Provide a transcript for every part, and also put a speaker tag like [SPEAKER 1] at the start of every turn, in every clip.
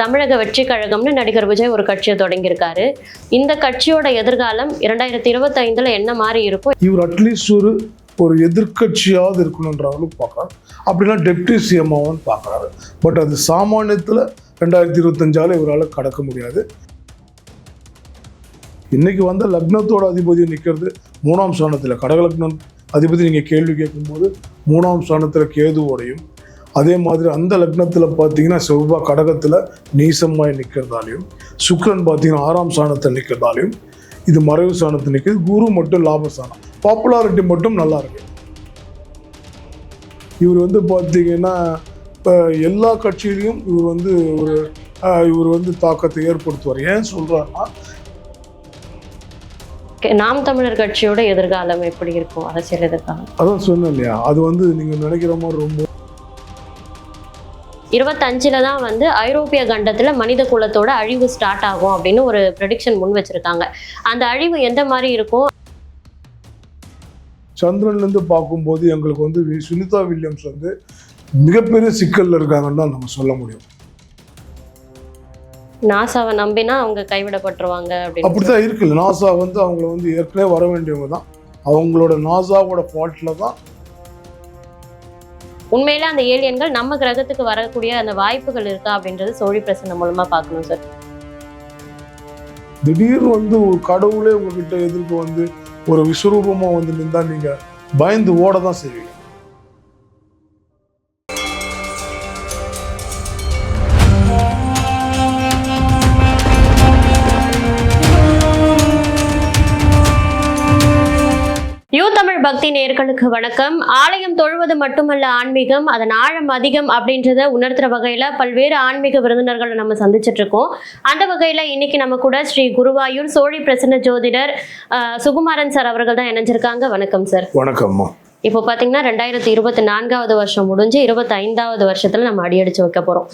[SPEAKER 1] தமிழக வெற்றி கழகம்னு நடிகர் விஜய் ஒரு கட்சியை தொடங்கியிருக்காரு. இந்த கட்சியோட எதிர்காலம் இரண்டாயிரத்தி இருபத்தி ஐந்துல என்ன மாதிரி இருக்கும்?
[SPEAKER 2] இவர் அட்லீஸ்ட் ஒரு ஒரு எதிர்க்கட்சியாவது இருக்கணுன்ற அளவுக்கு பார்க்குறாரு. அப்படின்னா டெப்டி சிஎம்ஓன்னு பார்க்குறாரு. பட் அது சாமானியத்தில் ரெண்டாயிரத்தி இருபத்தஞ்சால இவரால் கடக்க முடியாது. இன்னைக்கு வந்த லக்னத்தோட அதிபதி நிற்கிறது மூணாம் ஸ்தானத்தில் கடகலக்னம் அதிபதி நீங்கள் கேள்வி கேட்கும்போது மூணாம் ஸ்தானத்தில் கேதுவோடையும் அதே மாதிரி அந்த லக்னத்தில் பார்த்தீங்கன்னா செவ்வாய் கடகத்தில் நீசமாய் நிற்கிறதாலையும் சுக்கிரன் பார்த்தீங்கன்னா ஆறாம் ஸ்தானத்தில் நிற்கிறதாலையும் இது மறைவு ஸ்தானத்தில் நிற்கிறது குரு மட்டும் லாபஸ்தானம் பாப்புலாரிட்டி மட்டும் நல்லா இருக்கு. இவர் வந்து பார்த்தீங்கன்னா இப்போ எல்லா கட்சியிலையும் இவர் வந்து ஒரு இவர் வந்து தாக்கத்தை ஏற்படுத்துவார். ஏன் சொல்கிறாருன்னா
[SPEAKER 1] நாம் தமிழர் கட்சியோட எதிர்காலம் எப்படி இருக்கும்? அரசியல் எதிர்காலம்.
[SPEAKER 2] அதான் சொன்னேன் இல்லையா? அது வந்து நீங்கள் நினைக்கிற மாதிரி ரொம்ப
[SPEAKER 1] இருபத்தஞ்சுல தான் வந்து ஐரோப்பிய கண்டத்துல மனித குலத்தோட அழிவு ஸ்டார்ட் ஆகும் அப்படின்னு ஒரு ப்ரெடிக்ஷன் முன் வச்சிருக்காங்க. அந்த அழிவு எந்த மாதிரி இருக்கும்?
[SPEAKER 2] சந்திரன்லேருந்து பார்க்கும்போது எங்களுக்கு வந்து சுனிதா வில்லியம்ஸ் வந்து மிகப்பெரிய சிக்கல்ல இருக்காங்கன்னு தான் நம்ம சொல்ல முடியும்.
[SPEAKER 1] நாசாவை நம்பினா அவங்க கைவிடப்பட்டுருவாங்க
[SPEAKER 2] அப்படித்தான் இருக்குல்ல நாசா வந்து அவங்கள வந்து ஏற்கனவே வர வேண்டியவங்க தான். அவங்களோட நாசாவோட ஃபால்ட்டில் தான்
[SPEAKER 1] உண்மையில அந்த ஏலியன்கள் நம்ம கிரகத்துக்கு வரக்கூடிய அந்த வாய்ப்புகள் இருக்கா அப்படின்றது சோழி பிரசனம் மூலமா பார்க்கணும் சார்.
[SPEAKER 2] திடீர்னு வந்து ஒரு கடவுளே உங்ககிட்ட எதிர்க்க வந்து ஒரு விஸ்வரூபமா வந்து நின்றா நீங்க பயந்து ஓட தான் செய்வீங்க.
[SPEAKER 1] யூ தமிழ் பக்தி நேர்களுக்கு வணக்கம். ஆலயம் தொழுவது மட்டுமல்ல ஆன்மீகம் அதன் ஆழம் அதிகம் அப்படின்றத உணர்த்துற வகையில பல்வேறு ஆன்மீக விருந்தினர்களை நம்ம சந்திச்சிட்டு இருக்கோம். அந்த வகையில இன்னைக்கு நம்ம கூட ஸ்ரீ குருவாயூர் சோழி பிரசன்ன ஜோதிடர் சுகுமாரன் சார் அவர்கள் தான் இணைஞ்சிருக்காங்க. வணக்கம் சார்.
[SPEAKER 2] வணக்கம்மா.
[SPEAKER 1] இப்போ பார்த்தீங்கன்னா ரெண்டாயிரத்தி இருபத்தி நான்காவது வருஷம் முடிஞ்சு இருபத்தி ஐந்தாவது வருஷத்துல நம்ம அடியடிச்சு வைக்க போறோம்.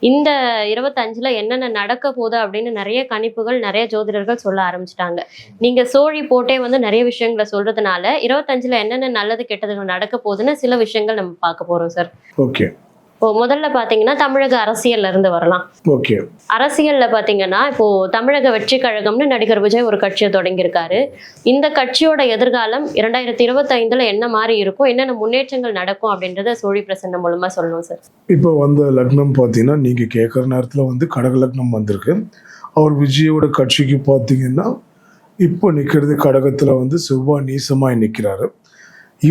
[SPEAKER 1] இந்த இருபத்தஞ்சுல என்னென்ன நடக்க போகுது அப்படின்னு நிறைய கணிப்புகள் நிறைய ஜோதிடர்கள் சொல்ல ஆரம்பிச்சிட்டாங்க. நீங்க சோழி போட்டே வந்து நிறைய விஷயங்களை சொல்றதுனால இருபத்தஞ்சுல என்னென்ன நல்லது கெட்டதுகள் நடக்க போகுதுன்னு சில விஷயங்கள் நம்ம பார்க்க போறோம் சார்.
[SPEAKER 2] ஓகே.
[SPEAKER 1] இப்போ முதல்ல பாத்தீங்கன்னா தமிழக அரசியல்ல இருந்து வரலாம்.
[SPEAKER 2] ஓகே.
[SPEAKER 1] அரசியல்ல பாத்தீங்கன்னா இப்போ தமிழக வெற்றி கழகம்னு நடிகர் விஜய் ஒரு கட்சியை தொடங்கியிருக்காரு. இந்த கட்சியோட எதிர்காலம் இரண்டாயிரத்தி இருபத்தி ஐந்துல என்ன மாதிரி இருக்கும் என்னென்ன முன்னேற்றங்கள் நடக்கும் அப்படின்றத சோழி பிரசன்னம் மூலமா சொல்லணும் சார்.
[SPEAKER 2] இப்போ வந்த லக்னம் பார்த்தீங்கன்னா நீங்க கேட்குற நேரத்தில் வந்து கடக லக்னம் வந்திருக்கு. அவர் விஜயோட கட்சிக்கு பார்த்தீங்கன்னா இப்போ நிற்கிறது கடகத்தில் வந்து செவ்வாய் நீசமாய் நிற்கிறாரு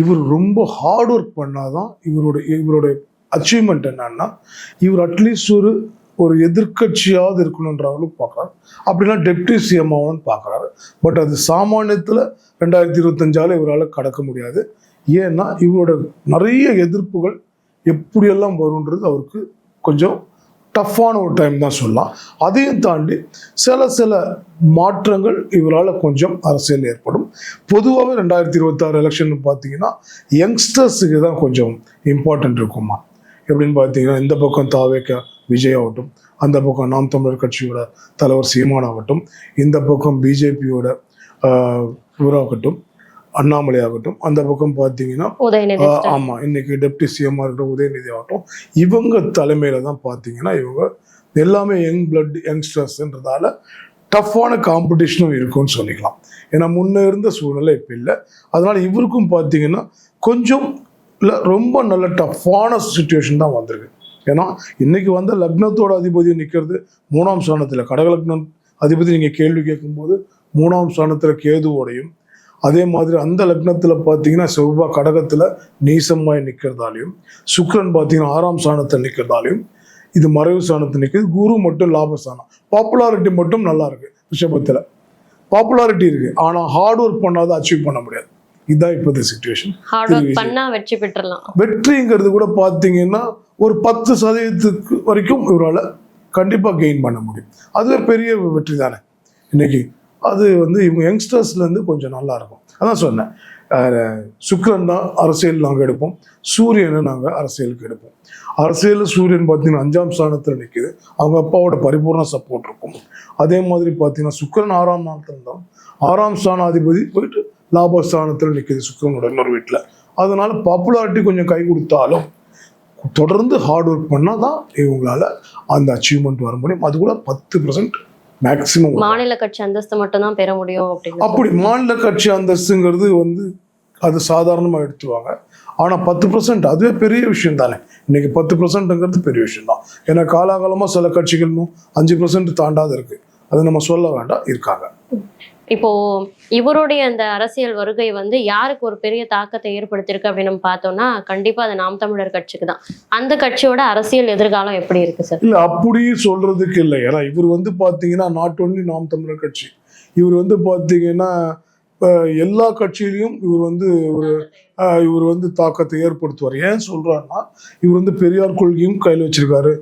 [SPEAKER 2] இவர் ரொம்ப ஹார்ட் ஒர்க் பண்ணாதான் இவரோட இவரோட அச்சீவ்மெண்ட் என்னன்னா இவர் அட்லீஸ்ட் ஒரு ஒரு எதிர்க்கட்சியாவது இருக்கணுன்றவங்களும் பார்க்குறாரு. அப்படின்னா டெப்டி சிஎம்மாவும் பார்க்குறாரு. பட் அது சாமானியத்தில் ரெண்டாயிரத்தி இருபத்தஞ்சாலும் இவரால் கடக்க முடியாது. ஏன்னா இவரோட நிறைய எதிர்ப்புகள் எப்படியெல்லாம் வரும்ன்றது அவருக்கு கொஞ்சம் டஃப்பான ஒரு டைம் தான் சொல்லலாம். அதையும் தாண்டி சில சில மாற்றங்கள் இவரால் கொஞ்சம் அரசியல் ஏற்படும். பொதுவாகவே ரெண்டாயிரத்தி இருபத்தாறு எலெக்ஷன் பார்த்தீங்கன்னா யங்ஸ்டர்ஸுக்கு தான் கொஞ்சம் இம்பார்ட்டன்ட் இருக்குமா எப்படின்னு பார்த்தீங்கன்னா இந்த பக்கம் தாவேக்க விஜய் ஆகட்டும் அந்த பக்கம் நாம் தமிழர் கட்சியோட தலைவர் சீமான் ஆகட்டும் இந்த பக்கம் பிஜேபியோட இவராகட்டும் அண்ணாமலை ஆகட்டும் அந்த பக்கம் பார்த்தீங்கன்னா
[SPEAKER 1] உதயநிதி
[SPEAKER 2] ஆஹ்
[SPEAKER 1] ஸ்டாலின்.
[SPEAKER 2] ஆமா இன்னைக்கு டெப்டி சிஎம்ஆர் இருக்கட்டும் உதயநிதி ஆகட்டும் இவங்க தலைமையில தான் பார்த்தீங்கன்னா இவங்க எல்லாமே யங் பிளட் யங்ஸ்டர்ஸ்ன்றதால டஃப்பான காம்படிஷனும் இருக்கும்னு சொல்லிக்கலாம் ஏன்னா முன்ன இருந்த சூழ்நிலை இப்போ இல்லை அதனால இவருக்கும் பார்த்தீங்கன்னா கொஞ்சம் இல்லை ரொம்ப நல்ல டஃப்பான சுச்சுவேஷன் தான் வந்திருக்கு. ஏன்னா இன்றைக்கி வந்த லக்னத்தோட அதிபதி நிற்கிறது மூணாம் ஸ்தானத்தில். கடகலக்னம் அதிபதி நீங்கள் கேள்வி கேட்கும்போது மூணாம் ஸ்தானத்தில் கேதுவோடையும் அதே மாதிரி அந்த லக்னத்தில் பார்த்தீங்கன்னா செவ்வாய் கடகத்தில் நீசமாய் நிற்கிறதாலையும் சுக்கரன் பார்த்தீங்கன்னா ஆறாம் ஸ்தானத்தில் நிற்கிறதாலையும் இது மறைவு ஸ்தானத்தில் நிற்கிறது குரு மட்டும் லாபஸ்தானம். பாப்புலாரிட்டி மட்டும் நல்லா இருக்குது ரிஷபத்தில் பாப்புலாரிட்டி இருக்குது ஆனால் ஹார்ட் ஒர்க் பண்ணாத அச்சீவ் பண்ண முடியாது. இதுதான் இப்போதைய சுச்சுவேஷன்
[SPEAKER 1] பண்ணா வெற்றி பெற்றுடலாம்.
[SPEAKER 2] வெற்றிங்கிறது கூட பார்த்தீங்கன்னா ஒரு பத்து சதவீதத்துக்கு வரைக்கும் இவரால் கண்டிப்பாக கெயின் பண்ண முடியும். அதுவே பெரிய வெற்றி தானே. இன்னைக்கு அது வந்து இவங்க யங்ஸ்டர்ஸ்லேருந்து கொஞ்சம் நல்லா இருக்கும். அதான் சொன்னேன். சுக்கிரன் தான் அரசியல் நாங்கள் எடுப்போம். சூரியனை நாங்கள் அரசியலுக்கு எடுப்போம். அரசியல் சூரியன் பார்த்தீங்கன்னா அஞ்சாம் ஸ்தானத்தில் நிற்குது அவங்க அப்பாவோட பரிபூர்ண சப்போர்ட் இருக்கும். அதே மாதிரி பார்த்தீங்கன்னா சுக்கிரன் ஆறாம் ஸ்தானத்தில் இருந்தாலும் ஆறாம் ஸ்தானாதிபதி போயிட்டு லாபஸ்தானத்தில் நிற்குது சுக்கிரனோட இன்னொரு வீட்டில் அதனால பாப்புலாரிட்டி கொஞ்சம் கை கொடுத்தாலும் தொடர்ந்து ஹார்ட் ஒர்க் பண்ணால் தான் இவங்களால அந்த அச்சீவ்மெண்ட் வர முடியும். அது கூட பத்து பர்சன்ட் மேக்சிமம்
[SPEAKER 1] மாநில கட்சி அந்தஸ்து மட்டும் தான் பெற முடியும்
[SPEAKER 2] அப்படி மாநில கட்சி அந்தஸ்துங்கிறது வந்து அது சாதாரணமாக எடுத்துருவாங்க. ஆனால் பத்து பர்சன்ட் அதுவே பெரிய விஷயம் தானே. இன்னைக்கு பத்து பர்சன்ட்ங்கிறது பெரிய விஷயம் தான். ஏன்னா காலாகாலமாக சில கட்சிகளும் அஞ்சு பர்சன்ட் தாண்டாத இருக்கு. அது நம்ம சொல்ல வேண்டாம் இருக்காங்க.
[SPEAKER 1] இப்போ இவருடைய அந்த அரசியல் வருகை வந்து யாருக்கு ஒரு பெரிய தாக்கத்தை ஏற்படுத்தியிருக்கு அப்படின்னு நம்ம பார்த்தோம்னா கண்டிப்பா அது நாம் தமிழர் கட்சிக்கு தான் அந்த கட்சியோட அரசியல் எதிர்காலம் எப்படி இருக்கு சார்
[SPEAKER 2] இல்ல அப்படி சொல்றதுக்கு இல்லை. ஏன்னா இவர் வந்து பார்த்தீங்கன்னா நாட் ஓன்லி நாம் தமிழர் கட்சி இவர் வந்து பார்த்தீங்கன்னா எல்லா கட்சியிலையும் இவர் வந்து ஒரு இவர் வந்து தாக்கத்தை ஏற்படுத்துவார். ஏன் சொல்கிறாருன்னா இவர் வந்து பெரியார் கொள்கையும் கையில் வச்சிருக்காரு.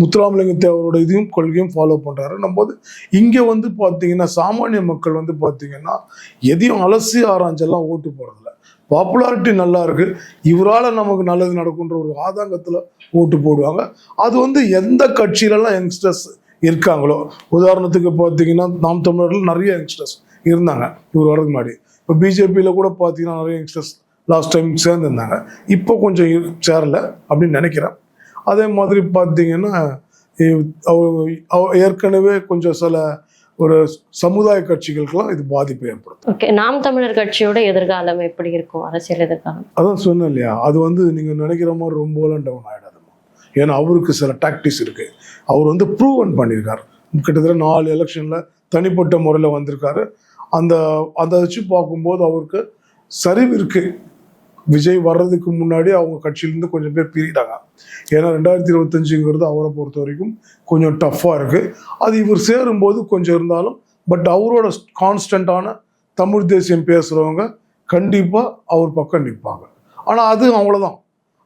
[SPEAKER 2] முத்துராமலிங்க தேவரோட இதையும் கொள்கையும் ஃபாலோ பண்ணுறாரு நம்ம வந்து இங்கே வந்து பார்த்தீங்கன்னா சாமானிய மக்கள் வந்து பார்த்தீங்கன்னா எதையும் அலசி ஆராய்ஞ்செல்லாம் ஓட்டு போடுறதில்ல. பாப்புலாரிட்டி நல்லா இருக்கு. இவரால் நமக்கு நல்லது நடக்குன்ற ஒரு ஆதங்கத்தில் ஓட்டு போடுவாங்க. அது வந்து எந்த கட்சியிலலாம் யங்ஸ்டர்ஸ் இருக்காங்களோ உதாரணத்துக்கு பார்த்தீங்கன்னா நாம் தமிழர்கள் நிறைய யங்ஸ்டர்ஸ் இருந்தாங்க இவர் வரதுக்கு முன்னாடி. இப்போ பிஜேபியில் கூட பார்த்தீங்கன்னா நிறைய யங்ஸ்டர்ஸ் லாஸ்ட் டைம் சேர்ந்துருந்தாங்க. இப்போ கொஞ்சம் சேரல அப்படின்னு நினைக்கிறேன். அதே மாதிரி பார்த்தீங்கன்னா ஏற்கனவே கொஞ்சம் சில ஒரு சமுதாய கட்சிகளுக்கெல்லாம் இது பாதிப்பை ஏற்படுத்தும்.
[SPEAKER 1] ஓகே நாம் தமிழர் கட்சியோட எதிர்காலம் எப்படி இருக்கும்? அரசியல் எதிர்காலம்?
[SPEAKER 2] அதான் சொன்னேன் இல்லையா? அது வந்து நீங்கள் நினைக்கிற மாதிரி ரொம்பலாம் டவுன் ஆகிடாதுமா ஏன்னா அவருக்கு சில டாக்டிக்ஸ் இருக்கு. அவர் வந்து ப்ரூவன் பண்ணியிருக்காரு. கிட்டத்தட்ட நாலு எலெக்ஷனில் தனிப்பட்ட முறையில் வந்திருக்காரு. அந்த அதை வச்சு பார்க்கும்போது அவருக்கு சரிவு இருக்கு. விஜய் வர்றதுக்கு முன்னாடி அவங்க கட்சியிலேருந்து கொஞ்சம் பேர் பிரிட்டாங்க ஏன்னா ரெண்டாயிரத்தி இருபத்தஞ்சுங்கிறது அவரை பொறுத்த வரைக்கும் கொஞ்சம் டஃப்பாக இருக்குது அது இவர் சேரும்போது கொஞ்சம் இருந்தாலும் பட் அவரோட கான்ஸ்டண்ட்டான தமிழ் தேசியம் பேசுகிறவங்க கண்டிப்பாக அவர் பக்கம் நிற்பாங்க ஆனால் அது அவ்வளோதான்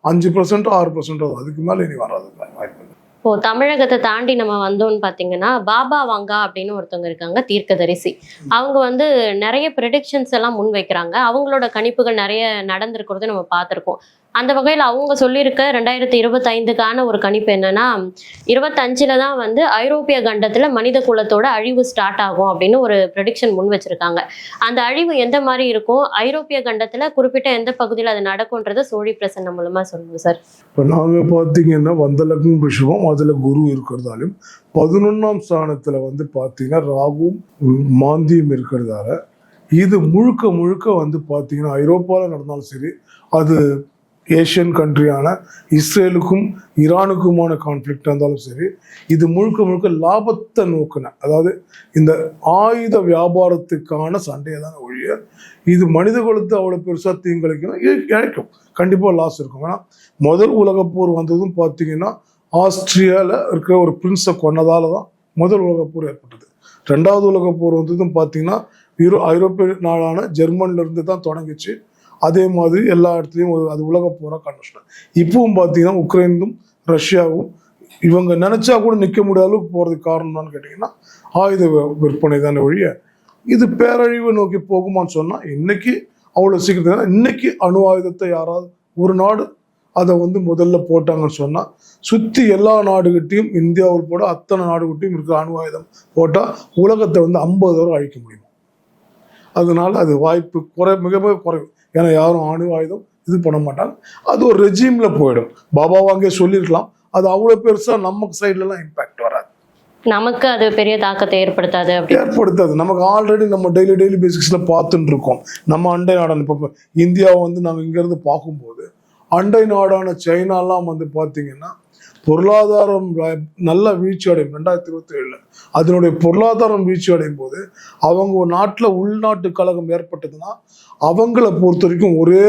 [SPEAKER 2] அஞ்சு பர்சன்ட் ஆறு பர்சன்ட் அதுக்கு மேலே இனி வராது வாய்ப்பு
[SPEAKER 1] இப்போ தமிழகத்தை தாண்டி நம்ம வந்தோம்னு பார்த்தீங்கன்னா பாபா வாங்கா அப்படின்னு ஒருத்தவங்க இருக்காங்க தீர்க்கதரிசி. அவங்க வந்து நிறைய ப்ரெடிக்ஷன்ஸ் எல்லாம் முன் வைக்கிறாங்க அவங்களோட கணிப்புகள் நிறைய நடந்திருக்கிறது நம்ம பார்த்துருக்கோம். அந்த வகையில் அவங்க சொல்லியிருக்க ரெண்டாயிரத்தி இருபத்தைந்துக்கான ஒரு கணிப்பு என்னன்னா இருபத்தஞ்சில் தான் வந்து ஐரோப்பிய கண்டத்தில் மனித குலத்தோட அழிவு ஸ்டார்ட் ஆகும் அப்படின்னு ஒரு ப்ரெடிக்ஷன் முன் வச்சிருக்காங்க. அந்த அழிவு எந்த மாதிரி இருக்கும்? ஐரோப்பிய கண்டத்தில் குறிப்பிட்ட எந்த பகுதியில் அது நடக்கும்ன்றத சோழி பிரசன்ன மூலமாக சொல்லுவோம் சார்.
[SPEAKER 2] இப்போ நாங்கள் பார்த்தீங்கன்னா வந்த லக்னம் ரிஷபம் அதில் குரு இருக்கிறதாலும் பதினொன்றாம் ஸ்தானத்தில் வந்து பார்த்தீங்கன்னா ராகும் மாந்தியும் இருக்கிறதால இது முழுக்க முழுக்க வந்து பார்த்தீங்கன்னா ஐரோப்பாவில் நடந்தாலும் சரி அது ஏஷியன் கண்ட்ரியான இஸ்ரேலுக்கும் ஈரானுக்குமான கான்ஃப்ளிக்டாக இருந்தாலும் சரி இது முழுக்க முழுக்க லாபத்தை நோக்கின. அதாவது இந்த ஆயுத வியாபாரத்துக்கான சண்டையை தான் ஒழிய இது மனித குலத்தை அவ்வளோ பெருசாக தீங்கிழைக்கணும் இழைக்கும். கண்டிப்பாக லாஸ் இருக்கும். ஏன்னா முதல் உலகப் போர் வந்ததும் பார்த்தீங்கன்னா ஆஸ்திரியாவில் இருக்கிற ஒரு பிரின்ஸை கொன்னதால தான் முதல் உலகப் போர் ஏற்பட்டது. ரெண்டாவது உலகப் போர் வந்ததும் பார்த்தீங்கன்னா யூரோ ஐரோப்பிய நாடான ஜெர்மன்லேருந்து தான் தொடங்கிச்சு. அதே மாதிரி எல்லா இடத்துலையும் ஒரு- அது உலக போராக கண்டிஷன் இப்பவும் பார்த்தீங்கன்னா உக்ரைனும் ரஷ்யாவும் இவங்க நினச்சா கூட நிற்க முடியாத அளவுக்கு போகிறதுக்கு காரணம் கேட்டிங்கன்னா ஆயுத விற்பனை தானே ஒழிய இது பேரழிவை நோக்கி போகுமான்னு சொன்னால் இன்னைக்கு அவ்வளோ சீக்கிரத்தில் இன்னைக்கு அணு ஆயுதத்தை யாராவது ஒரு நாடு அதை வந்து முதல்ல போட்டாங்கன்னு சொன்னால் சுற்றி எல்லா நாடுகிட்டையும் இந்தியாவில் போட அத்தனை நாடுகிட்டையும் இருக்கிற அணு ஆயுதம் போட்டால் உலகத்தை வந்து ஐம்பது வரை அழிக்க முடியும். அதனால் அது வாய்ப்பு குறை மிக மிக குறைவு. ஏன்னா யாரும் அணு ஆயுதம் இது பண்ண மாட்டாங்க. அது ஒரு ரெஜிமில் போயிடும். பாபா வாங்கே சொல்லியிருக்கலாம் அது அவ்வளோ பெருசாக நம்ம சைட்லலாம் இம்பாக்ட் வராது.
[SPEAKER 1] நமக்கு அது பெரிய தாக்கத்தை ஏற்படுத்தாது
[SPEAKER 2] ஏற்படுத்தாது. நமக்கு ஆல்ரெடி நம்ம டெய்லி டெய்லி பேசிக்ஸில் பார்த்துட்டு இருக்கோம். நம்ம அண்டை நாடான இப்போ இந்தியாவை வந்து நம்ம இங்கேருந்து பார்க்கும்போது அண்டை நாடான சைனாலாம் வந்து பார்த்தீங்கன்னா பொருளாதாரம் நல்ல வீழ்ச்சி அடையும். ரெண்டாயிரத்தி இருபத்தி ஏழில் அதனுடைய பொருளாதாரம் வீழ்ச்சி அடையும் போது அவங்க ஒரு நாட்டில் உள்நாட்டு கழகம் ஏற்பட்டதுன்னா அவங்கள பொறுத்த வரைக்கும் ஒரே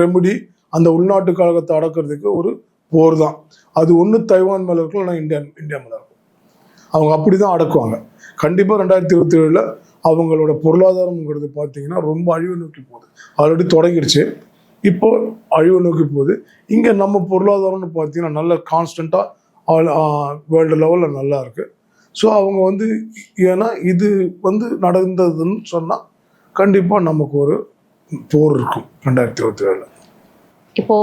[SPEAKER 2] ரெமடி அந்த உள்நாட்டு கழகத்தை அடக்கிறதுக்கு ஒரு போர் தான். அது ஒன்று தைவான் மேலே இருக்கும் இல்லைன்னா இந்தியா இந்தியா மேலே இருக்கும். அவங்க அப்படி தான் அடக்குவாங்க. கண்டிப்பாக ரெண்டாயிரத்தி இருபத்தி ஏழில் அவங்களோட பொருளாதாரம்ங்கிறது பார்த்தீங்கன்னா ரொம்ப அழிவு நோக்கி போகுது. ஆல்ரெடி தொடங்கிடுச்சு. இப்போ அழிவு நோக்கி போகுது. இங்கே நம்ம பொருளாதாரம்னு பார்த்தீங்கன்னா நல்ல கான்ஸ்டண்ட்டாக வேர்ல்டு லெவலில் நல்லா இருக்குது ஸோ அவங்க வந்து ஏன்னா இது வந்து நடந்ததுன்னு சொன்னால் கண்டிப்பாக நமக்கு ஒரு போர் இருக்கும் ரெண்டாயிரத்தி இருபத்தி ஏழு
[SPEAKER 1] இப்போ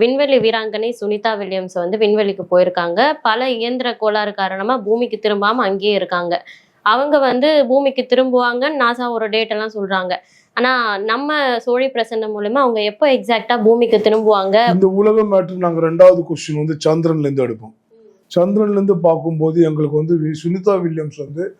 [SPEAKER 1] விண்வெளி வீராங்கனை சுனிதா வில்லியம்ஸ் வந்து விண்வெளிக்கு போயிருக்காங்க. பல இயந்திர கோளாறு காரணமாக பூமிக்கு திரும்பாமல் அங்கேயே இருக்காங்க. அவங்க வந்து பூமிக்கு திரும்புவாங்கன்னு நாசா ஒரு டேட்டெல்லாம் சொல்கிறாங்க ஆனால் ஆனா நம்ம சோழி பிரசன்னம் மூலமா அவங்க எப்போ எக்ஸாக்டா பூமிக்கு திரும்புவாங்க?
[SPEAKER 2] இந்த உலகம் மேட்ரு நாங்க ரெண்டாவது கொஸ்டின் வந்து சந்திரன்ல இருந்து எடுப்போம். சந்திரன்ல இருந்து பார்க்கும்போது எங்களுக்கு வந்து வி- சுனிதா வில்லியம்ஸ் வந்து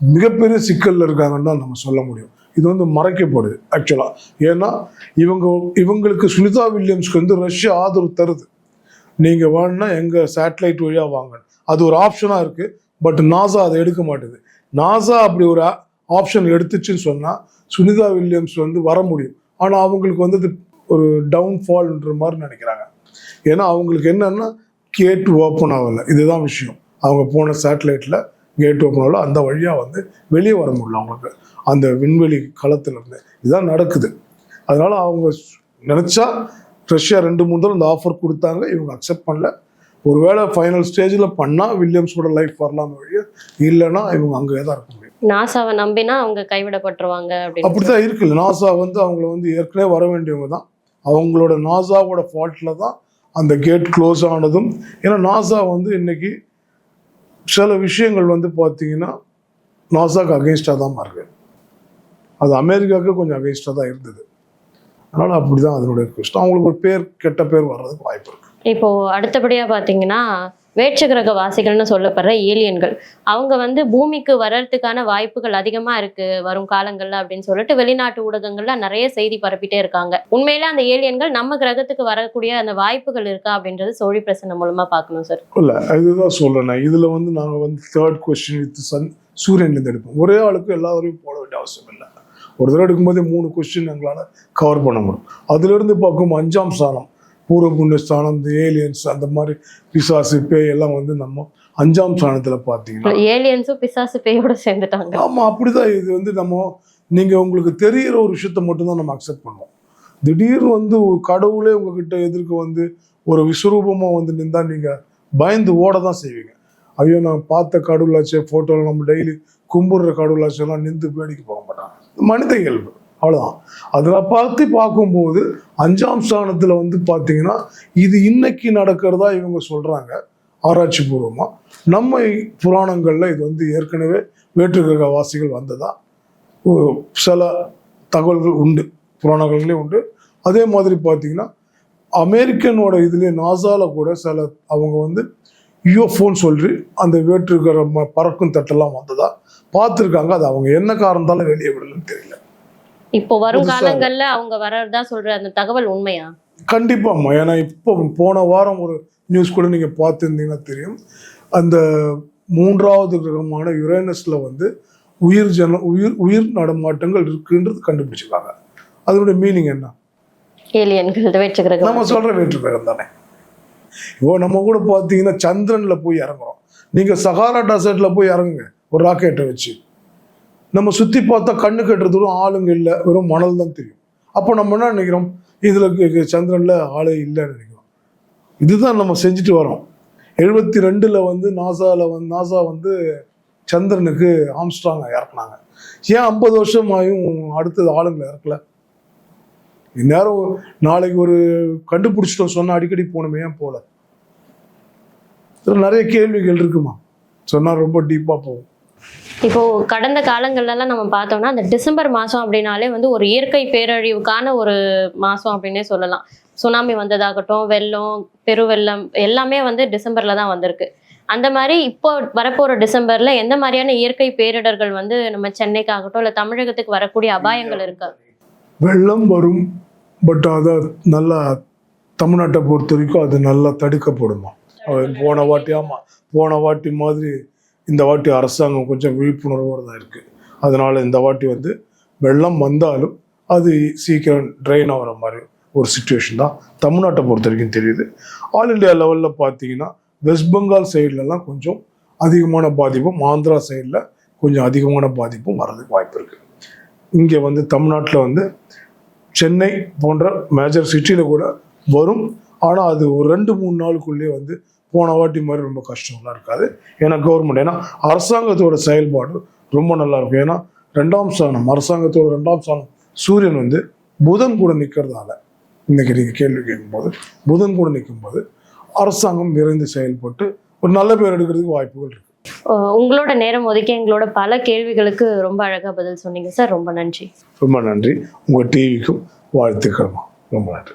[SPEAKER 2] மிகப்பெரிய சிக்கல்ல இருக்காங்கன்னு தான் நம்ம சொல்ல முடியும். இது வந்து மறைக்கப்படுது ஆக்சுவலா ஏன்னா இவங்க இவங்களுக்கு சுனிதா வில்லியம்ஸ்க்கு வந்து ரஷ்யா ஆதரவு தருது. நீங்க வேணும்னா எங்க சேட்டலைட் வழியா வாங்க அது ஒரு ஆப்ஷனா இருக்கு பட் நாசா அதை எடுக்க மாட்டுது. நாசா அப்படி ஒரு ஆப்ஷன் எடுத்துச்சுன்னு சொன்னா சுனிதா வில்லியம்ஸ் வந்து வர முடியும். ஆனால் அவங்களுக்கு வந்து இது ஒரு டவுன்ஃபால்ன்ற மாதிரி நினைக்கிறாங்க. ஏன்னா அவங்களுக்கு என்னன்னா கேட் ஓப்பன் ஆகலை. இதுதான் விஷயம். அவங்க போன சேட்டலைட்டில் கேட் ஓப்பன் ஆகல. அந்த வழியாக வந்து வெளியே வர முடியல அவங்களுக்கு. அந்த விண்வெளி களத்துல இருந்து இதுதான் நடக்குது. அதனால் அவங்க நினச்சா ரஷ்யா ரெண்டு மூணு தடவை இந்த ஆஃபர் கொடுத்தாங்க. இவங்க அக்செப்ட் பண்ணல. ஒருவேளை ஃபைனல் ஸ்டேஜில் பண்ணால் வில்லியம்ஸோட லைஃப் வரலாம் வழிய இல்லைன்னா இவங்க அங்கே தான் இருக்க முடியும்.
[SPEAKER 1] நாசாவை நம்பினா அவங்க கைவிடப்பட்டுருவாங்க
[SPEAKER 2] அப்படித்தான் இருக்குல்ல நாசா வந்து அவங்கள வந்து ஏற்கனவே வர வேண்டியவங்க தான். அவங்களோட நாசாவோட ஃபால்ட்டில் தான் அந்த கேட் க்ளோஸ் ஆனதும். ஏன்னா நாசா வந்து இன்னைக்கு சில விஷயங்கள் வந்து பார்த்தீங்கன்னா நாசாக்கு அகெயின்ஸ்டாக தான் இருக்கு அது அமெரிக்காவுக்கு கொஞ்சம் அகெயின்ஸ்டாக தான் இருந்தது. அதனால் அப்படி தான் அதனுடைய கஷ்டம் அவங்களுக்கு ஒரு பேர் கெட்ட பேர் வர்றதுக்கு வாய்ப்பு இருக்கு.
[SPEAKER 1] இப்போ அடுத்தபடியா பாத்தீங்கன்னா வேற்று கிரக வாசிகள்னு சொல்லப்படுற ஏலியன்கள். அவங்க வந்து பூமிக்கு வர்றதுக்கான வாய்ப்புகள் அதிகமாக இருக்குது வரும் காலங்களில் அப்படின்னு சொல்லிட்டு வெளிநாட்டு ஊடகங்களில் நிறைய செய்தி பரப்பிட்டே இருக்காங்க. உண்மையில அந்த ஏலியன்கள் நம்ம கிரகத்துக்கு வரக்கூடிய அந்த வாய்ப்புகள் இருக்கா அப்படின்றது சோழி பிரசன்னம் மூலமாக பார்க்கணும் சார்
[SPEAKER 2] இல்லை இதுதான் சொல்கிறேன் இதில் வந்து நாங்கள் வந்து தேர்ட் கொஸ்டின் வித் சன் சூரியன்லேருந்து எடுப்போம். ஒரே ஆளுக்கு எல்லாரையும் போட வேண்டிய அவசியம் இல்லை. ஒரு தடவை எடுக்கும்போதே மூணு கொஸ்டின் எங்களால் கவர் பண்ண முடியும். அதுலேருந்து பார்க்கும் அஞ்சாம் ஸ்தானம் பூர்வ புண்ணிய ஸ்தானம் இந்த ஏலியன்ஸ் அந்த மாதிரி பிசாசு பேய் எல்லாம் வந்து நம்ம அஞ்சாம் ஸ்தானத்தில் பார்த்தீங்கன்னா
[SPEAKER 1] ஏலியன்ஸும் பிசாசு பேயோட சேர்ந்துட்டாங்க.
[SPEAKER 2] ஆமாம் அப்படிதான். இது வந்து நம்ம நீங்கள் உங்களுக்கு தெரியிற ஒரு விஷயத்த மட்டும்தான் நம்ம அக்செப்ட் பண்ணுவோம். திடீர்னு வந்து கடவுளே உங்ககிட்ட எதிர்க்க வந்து ஒரு விஸ்வரூபமாக வந்து நின்றா நீங்கள் பயந்து ஓட தான் செய்வீங்க. ஐயோ நான் பார்த்த கடவுளாச்சே ஃபோட்டோவில் நம்ம டெய்லி கும்பிடுற கடவுளாச்செல்லாம் நின்று வேடிக்கை போக மாட்டாங்க. மனித இயல்பு. அவ்வளோதான் அதில் பார்த்து பார்க்கும்போது அஞ்சாம் ஸ்தானத்தில் வந்து பார்த்தீங்கன்னா இது இன்னைக்கு நடக்கிறதா இவங்க சொல்கிறாங்க ஆராய்ச்சி பூர்வமாக நம்ம புராணங்களில் இது வந்து ஏற்கனவே வேற்றுக்கிரக வாசிகள் வந்ததா? சில தகவல்கள் உண்டு. புராணங்கள்லேயும் உண்டு. அதே மாதிரி பார்த்தீங்கன்னா அமெரிக்கனோட இதுலேயே நாசாவில் கூட சில அவங்க வந்து யூஎஃப்ஓன்னு சொல்லி அந்த வேற்றுக்கிற பறக்கும் தட்டெல்லாம் வந்ததா? பார்த்துருக்காங்க. அது அவங்க என்ன காரணத்தாலும் வெளியே விடலன்னு தெரியல.
[SPEAKER 1] இப்போ வரும் காலங்கள்ல அவங்க வர்றதா சொல்ற அந்த தகவல் உண்மையா?
[SPEAKER 2] கண்டிப்பாம்மா ஏன்னா இப்போ போன வாரம் ஒரு நியூஸ் கூட நீங்கள் பார்த்துருந்தீங்கன்னா தெரியும். அந்த மூன்றாவது கிரகமான யுரேனஸில் வந்து உயிர் ஜன உயிர் உயிர் நடமாட்டங்கள் இருக்குன்றது கண்டுபிடிச்சிருக்காங்க. அதனுடைய மீனிங் என்ன?
[SPEAKER 1] ஏலியன்கள் வேற்று கிரக
[SPEAKER 2] நம்ம சொல்ற வேற்று கிரகம் தானே. இப்போ நம்ம கூட பார்த்தீங்கன்னா சந்திரன்ல போய் இறங்குறோம். நீங்க சகாரா டெசர்ட்ல போய் இறங்குங்க. ஒரு ராக்கெட்டை வச்சு. நம்ம சுற்றி பார்த்தா கண்ணு கட்டுறதுக்கும் ஆளுங்க இல்லை வெறும் மணல் தான் தெரியும். அப்போ நம்ம என்ன நினைக்கிறோம்? இதில் சந்திரனில் ஆளே இல்லைன்னு நினைக்கிறோம். இதுதான் நம்ம செஞ்சுட்டு வரோம். எழுபத்தி ரெண்டில் வந்து நாசாவில் வந்து நாசா வந்து சந்திரனுக்கு ஆம்ஸ்ட்ராங்கை இறக்குனாங்க. ஏன் ஐம்பது வருஷம் ஆயும் அடுத்தது ஆளுங்களை இறக்கல? இந்நேரம் நாளைக்கு ஒரு கண்டுபிடிச்சிட்டோம் சொன்னால் அடிக்கடி போகணுமே ஏன் போகல நிறைய கேள்விகள் இருக்குமா? சொன்னால் ரொம்ப டீப்பாக போகும்.
[SPEAKER 1] இப்போ கடந்த காலங்கள்லாம் நம்ம பார்த்தோம்னா அந்த டிசம்பர் மாதம் அப்படின்னாலே வந்து ஒரு இயற்கை பேரழிவுக்கான ஒரு மாதம் அப்படின்னே சொல்லலாம். சுனாமி வந்ததாகட்டும் வெள்ளம் பெருவெள்ளம் எல்லாமே வந்து டிசம்பர்ல தான் வந்திருக்கு. அந்த மாதிரி இப்போ வரப்போற டிசம்பர்ல எந்த மாதிரியான இயற்கை பேரிடர்கள் வந்து நம்ம சென்னைக்காகட்டும் இல்லை தமிழகத்துக்கு வரக்கூடிய அபாயங்கள் இருக்கு?
[SPEAKER 2] வெள்ளம் வரும் பட் அதை நல்லா தமிழ்நாட்டை பொறுத்த வரைக்கும் அது நல்லா தடுக்கப்படுமா? போன வாட்டி ஆமாம் போன வாட்டி மாதிரி இந்த வாட்டி அரசாங்கம் கொஞ்சம் விழிப்புணர்வோடு தான் இருக்குது அதனால் இந்த வாட்டி வந்து வெள்ளம் வந்தாலும் அது சீக்கிரம் ட்ரெயின் ஆகிற மாதிரி ஒரு சுச்சுவேஷன் தான் தமிழ்நாட்டை பொறுத்த வரைக்கும் தெரியுது. ஆல் இந்தியா லெவலில் பார்த்தீங்கன்னா வெஸ்ட் பெங்கால் சைட்லலாம் கொஞ்சம் அதிகமான பாதிப்பும் ஆந்திரா சைடில் கொஞ்சம் அதிகமான பாதிப்பும் வர்றதுக்கு வாய்ப்பு இருக்குது இங்கே வந்து தமிழ்நாட்டில் வந்து சென்னை போன்ற மேஜர் சிட்டியில் கூட வரும். ஆனால் அது ஒரு ரெண்டு மூணு நாளுக்குள்ளேயே வந்து போன வாட்டி மாதிரி ரொம்ப கஷ்டம்லாம் இருக்காது. ஏன்னா கவர்மெண்ட் ஏன்னா அரசாங்கத்தோட செயல்பாடு ரொம்ப நல்லா இருக்கும் ஏன்னா ரெண்டாம் ஸ்தானம் அரசாங்கத்தோட ரெண்டாம் ஸ்தானம் சூரியன் வந்து புதன் கூட நிற்கிறதால இன்னைக்கு நீங்கள் கேள்வி கேட்கும்போது புதன் கூட நிற்கும்போது அரசாங்கம் விரைந்து செயல்பட்டு ஒரு நல்ல பேர் எடுக்கிறதுக்கு வாய்ப்புகள் இருக்கு.
[SPEAKER 1] உங்களோட நேரம் ஒதுக்கி எங்களோட பல கேள்விகளுக்கு ரொம்ப அழகா பதில் சொன்னீங்க சார். ரொம்ப நன்றி.
[SPEAKER 2] ரொம்ப நன்றி. உங்கள் டிவிக்கும் வாழ்த்துக்கிறோம் ரொம்ப நன்றி.